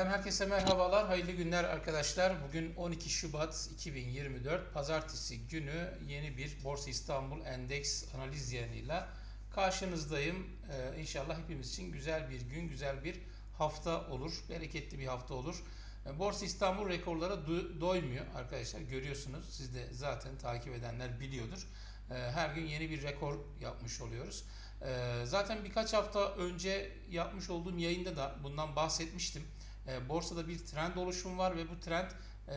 Ben herkese merhabalar, hayırlı günler arkadaşlar. Bugün 12 Şubat 2024 Pazartesi günü yeni bir Borsa İstanbul Endeks analiz yayınıyla karşınızdayım. Ee, inşallah hepimiz için güzel bir gün, güzel bir hafta olur, bereketli bir hafta olur. Ee, Borsa İstanbul rekorlara do- doymuyor arkadaşlar. Görüyorsunuz, siz de zaten takip edenler biliyordur. Ee, Her gün yeni bir rekor yapmış oluyoruz. Ee, Zaten birkaç hafta önce yapmış olduğum yayında da bundan bahsetmiştim. E, borsada bir trend oluşumu var ve bu trend e,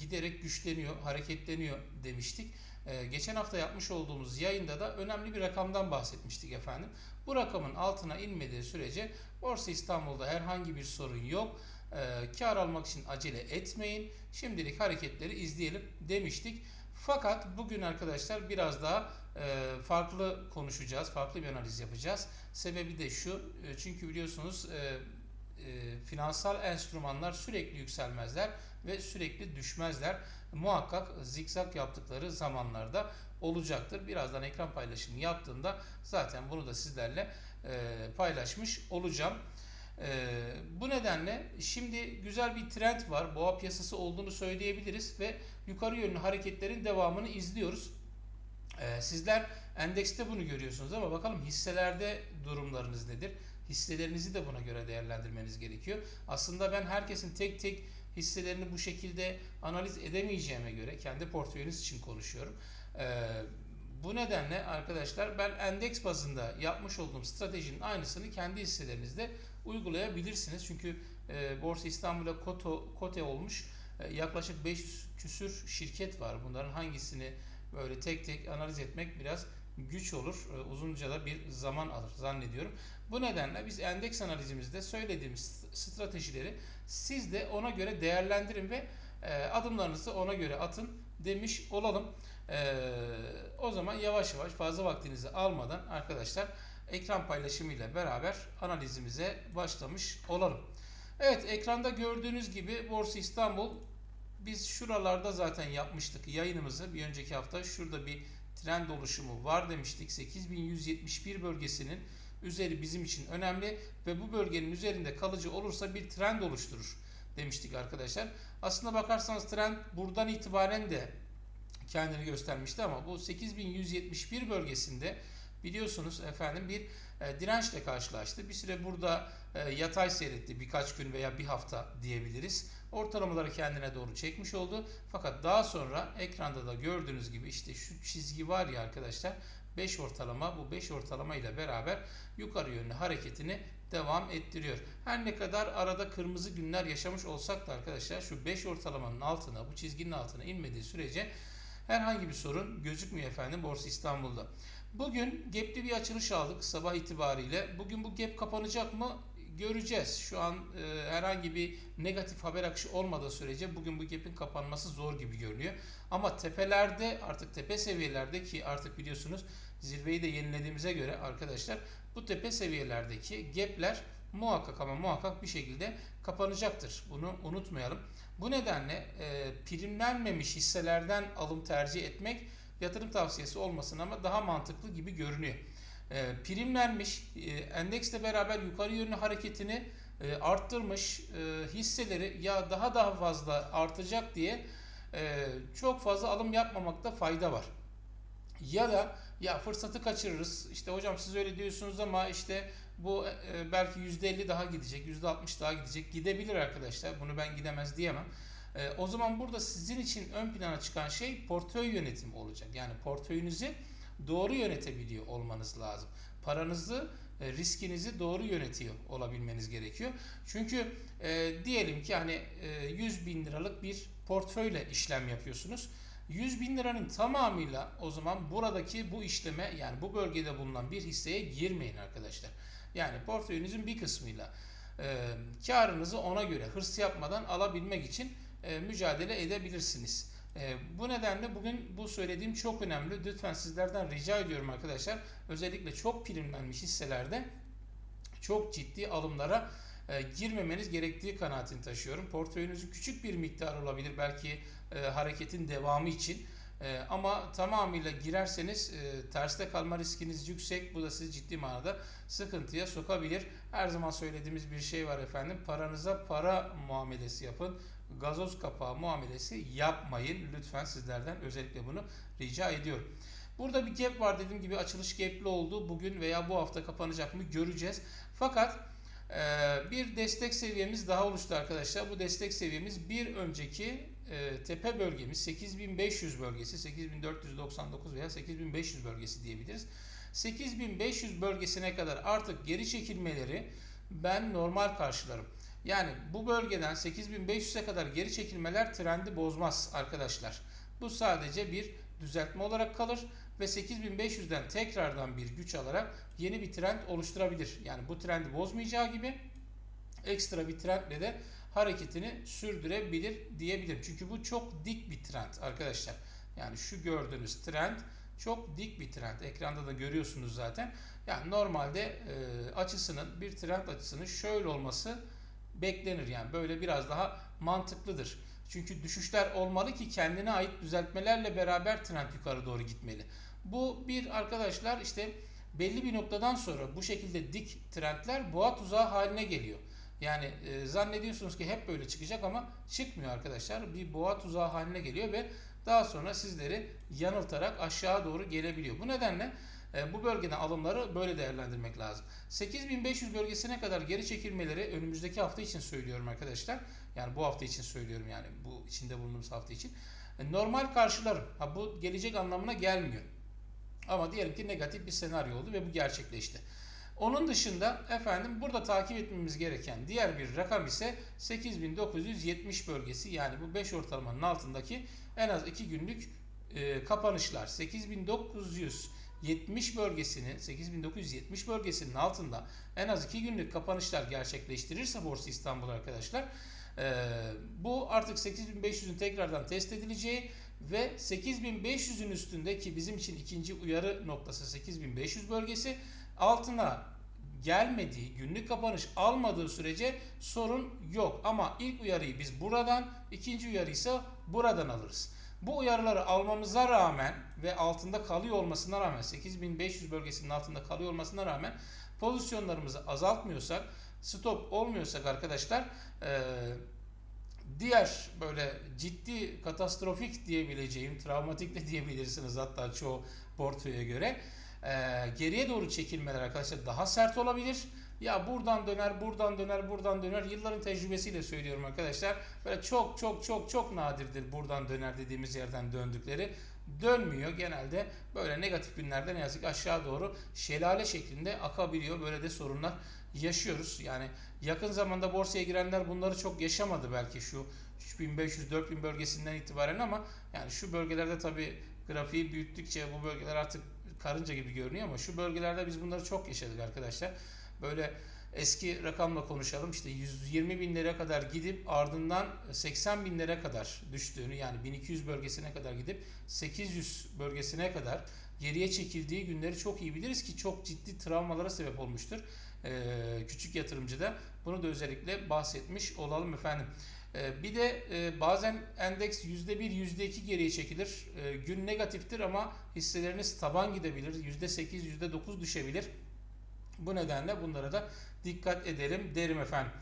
giderek güçleniyor, hareketleniyor demiştik. E, geçen hafta yapmış olduğumuz yayında da önemli bir rakamdan bahsetmiştik efendim. Bu rakamın altına inmediği sürece Borsa İstanbul'da herhangi bir sorun yok. E, kar almak için acele etmeyin. Şimdilik hareketleri izleyelim demiştik. Fakat bugün arkadaşlar biraz daha e, farklı konuşacağız, farklı bir analiz yapacağız. Sebebi de şu, e, çünkü biliyorsunuz e, e, finansal enstrümanlar sürekli yükselmezler ve sürekli düşmezler. Muhakkak zikzak yaptıkları zamanlarda olacaktır. Birazdan ekran paylaşımı yaptığımda zaten bunu da sizlerle e, paylaşmış olacağım. E, bu nedenle şimdi güzel bir trend var. Boğa piyasası olduğunu söyleyebiliriz ve yukarı yönlü hareketlerin devamını izliyoruz. Sizler endekste bunu görüyorsunuz ama bakalım hisselerde durumlarınız nedir? Hisselerinizi de buna göre değerlendirmeniz gerekiyor. Aslında ben herkesin tek tek hisselerini bu şekilde analiz edemeyeceğime göre kendi portföyünüz için konuşuyorum. Ee, bu nedenle arkadaşlar ben endeks bazında yapmış olduğum stratejinin aynısını kendi hisselerinizde uygulayabilirsiniz. Çünkü e, Borsa İstanbul'a koto, kote olmuş e, yaklaşık 500 küsür şirket var. Bunların hangisini böyle tek tek analiz etmek biraz güç olur. E, Uzunca da bir zaman alır zannediyorum. Bu nedenle biz endeks analizimizde söylediğimiz stratejileri siz de ona göre değerlendirin ve e, adımlarınızı ona göre atın demiş olalım. E, o zaman yavaş yavaş fazla vaktinizi almadan arkadaşlar ekran paylaşımıyla beraber analizimize başlamış olalım. Evet ekranda gördüğünüz gibi Borsa İstanbul biz şuralarda zaten yapmıştık yayınımızı bir önceki hafta şurada bir trend oluşumu var demiştik 8171 bölgesinin üzeri bizim için önemli ve bu bölgenin üzerinde kalıcı olursa bir trend oluşturur demiştik arkadaşlar. Aslında bakarsanız trend buradan itibaren de kendini göstermişti ama bu 8171 bölgesinde biliyorsunuz efendim bir e, dirençle karşılaştı. Bir süre burada e, yatay seyretti birkaç gün veya bir hafta diyebiliriz. Ortalamaları kendine doğru çekmiş oldu. Fakat daha sonra ekranda da gördüğünüz gibi işte şu çizgi var ya arkadaşlar 5 ortalama bu 5 ortalama ile beraber yukarı yönlü hareketini devam ettiriyor. Her ne kadar arada kırmızı günler yaşamış olsak da arkadaşlar şu 5 ortalamanın altına bu çizginin altına inmediği sürece herhangi bir sorun gözükmüyor efendim Borsa İstanbul'da. Bugün gap'li bir açılış aldık sabah itibariyle. Bugün bu gap kapanacak mı? Göreceğiz. Şu an e, herhangi bir negatif haber akışı olmadığı sürece bugün bu gap'in kapanması zor gibi görünüyor. Ama tepelerde artık tepe seviyelerde ki artık biliyorsunuz zirveyi de yenilediğimize göre arkadaşlar bu tepe seviyelerdeki gap'ler muhakkak ama muhakkak bir şekilde kapanacaktır. Bunu unutmayalım. Bu nedenle e, primlenmemiş hisselerden alım tercih etmek yatırım tavsiyesi olmasın ama daha mantıklı gibi görünüyor. E, primlenmiş, e, endeksle beraber yukarı yönlü hareketini e, arttırmış e, hisseleri ya daha daha fazla artacak diye e, çok fazla alım yapmamakta fayda var. Ya da ya fırsatı kaçırırız. İşte hocam siz öyle diyorsunuz ama işte bu e, belki %50 daha gidecek, %60 daha gidecek. Gidebilir arkadaşlar. Bunu ben gidemez diyemem. E, o zaman burada sizin için ön plana çıkan şey portföy yönetimi olacak. Yani portföyünüzü doğru yönetebiliyor olmanız lazım. Paranızı, e, riskinizi doğru yönetiyor olabilmeniz gerekiyor. Çünkü e, diyelim ki hani e, 100 bin liralık bir portföyle işlem yapıyorsunuz. 100 bin liranın tamamıyla o zaman buradaki bu işleme yani bu bölgede bulunan bir hisseye girmeyin arkadaşlar. Yani portföyünüzün bir kısmıyla e, karınızı ona göre hırs yapmadan alabilmek için e, mücadele edebilirsiniz. E, bu nedenle bugün bu söylediğim çok önemli. Lütfen sizlerden rica ediyorum arkadaşlar. Özellikle çok primlenmiş hisselerde çok ciddi alımlara e, girmemeniz gerektiği kanaatini taşıyorum. Portföyünüzün küçük bir miktar olabilir belki e, hareketin devamı için E, ama tamamıyla girerseniz e, terste kalma riskiniz yüksek. Bu da sizi ciddi manada sıkıntıya sokabilir. Her zaman söylediğimiz bir şey var efendim. Paranıza para muamelesi yapın. Gazoz kapağı muamelesi yapmayın. Lütfen sizlerden özellikle bunu rica ediyorum. Burada bir gap var dediğim gibi açılış gap'li oldu. Bugün veya bu hafta kapanacak mı göreceğiz. Fakat bir destek seviyemiz daha oluştu arkadaşlar. Bu destek seviyemiz bir önceki e, tepe bölgemiz 8500 bölgesi 8499 veya 8500 bölgesi diyebiliriz. 8500 bölgesine kadar artık geri çekilmeleri ben normal karşılarım. Yani bu bölgeden 8500'e kadar geri çekilmeler trendi bozmaz arkadaşlar. Bu sadece bir düzeltme olarak kalır ve 8500'den tekrardan bir güç alarak yeni bir trend oluşturabilir. Yani bu trendi bozmayacağı gibi ekstra bir trendle de hareketini sürdürebilir diyebilirim. Çünkü bu çok dik bir trend arkadaşlar. Yani şu gördüğünüz trend çok dik bir trend. Ekranda da görüyorsunuz zaten. Yani normalde e, açısının bir trend açısının şöyle olması beklenir. Yani böyle biraz daha mantıklıdır. Çünkü düşüşler olmalı ki kendine ait düzeltmelerle beraber trend yukarı doğru gitmeli. Bu bir arkadaşlar işte belli bir noktadan sonra bu şekilde dik trendler boğa tuzağı haline geliyor. Yani e, zannediyorsunuz ki hep böyle çıkacak ama çıkmıyor arkadaşlar. Bir boğa tuzağı haline geliyor ve daha sonra sizleri yanıltarak aşağı doğru gelebiliyor. Bu nedenle bu bölgeden alımları böyle değerlendirmek lazım. 8500 bölgesine kadar geri çekilmeleri önümüzdeki hafta için söylüyorum arkadaşlar. Yani bu hafta için söylüyorum yani bu içinde bulunduğumuz hafta için. E, normal karşılarım. Ha, bu gelecek anlamına gelmiyor. Ama diyelim ki negatif bir senaryo oldu ve bu gerçekleşti. Onun dışında efendim burada takip etmemiz gereken diğer bir rakam ise 8970 bölgesi yani bu 5 ortalamanın altındaki en az 2 günlük e, kapanışlar. 8970 bölgesini 8970 bölgesinin altında en az 2 günlük kapanışlar gerçekleştirirse Borsa İstanbul arkadaşlar e, bu artık 8500'ün tekrardan test edileceği ve 8500'ün üstündeki bizim için ikinci uyarı noktası 8500 bölgesi altına gelmediği, günlük kapanış almadığı sürece sorun yok. Ama ilk uyarıyı biz buradan, ikinci uyarı ise buradan alırız. Bu uyarıları almamıza rağmen ve altında kalıyor olmasına rağmen 8500 bölgesinin altında kalıyor olmasına rağmen pozisyonlarımızı azaltmıyorsak, stop olmuyorsak arkadaşlar ee, diğer böyle ciddi katastrofik diyebileceğim, travmatik de diyebilirsiniz hatta çoğu portföye göre e, geriye doğru çekilmeler arkadaşlar daha sert olabilir. Ya buradan döner, buradan döner, buradan döner. Yılların tecrübesiyle söylüyorum arkadaşlar. Böyle çok çok çok çok nadirdir buradan döner dediğimiz yerden döndükleri. Dönmüyor genelde. Böyle negatif günlerde ne yazık ki aşağı doğru şelale şeklinde akabiliyor. Böyle de sorunlar yaşıyoruz. Yani yakın zamanda borsaya girenler bunları çok yaşamadı belki şu 3500-4000 bölgesinden itibaren ama yani şu bölgelerde tabi grafiği büyüttükçe bu bölgeler artık karınca gibi görünüyor ama şu bölgelerde biz bunları çok yaşadık arkadaşlar. Böyle eski rakamla konuşalım işte 120 binlere kadar gidip ardından 80 binlere kadar düştüğünü yani 1200 bölgesine kadar gidip 800 bölgesine kadar geriye çekildiği günleri çok iyi biliriz ki çok ciddi travmalara sebep olmuştur. Ee, küçük yatırımcı da bunu da özellikle bahsetmiş olalım efendim. Ee, bir de e, bazen endeks %1, %2 geriye çekilir. Ee, gün negatiftir ama hisseleriniz taban gidebilir. %8, %9 düşebilir. Bu nedenle bunlara da dikkat edelim derim efendim.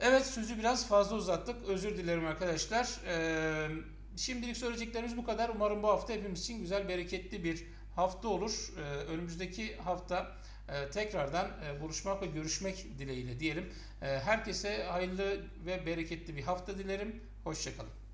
Evet sözü biraz fazla uzattık. Özür dilerim arkadaşlar. Ee, şimdilik söyleyeceklerimiz bu kadar. Umarım bu hafta hepimiz için güzel, bereketli bir hafta olur. Önümüzdeki hafta e, tekrardan e, buluşmak ve görüşmek dileğiyle diyelim. E, herkese hayırlı ve bereketli bir hafta dilerim. Hoşçakalın.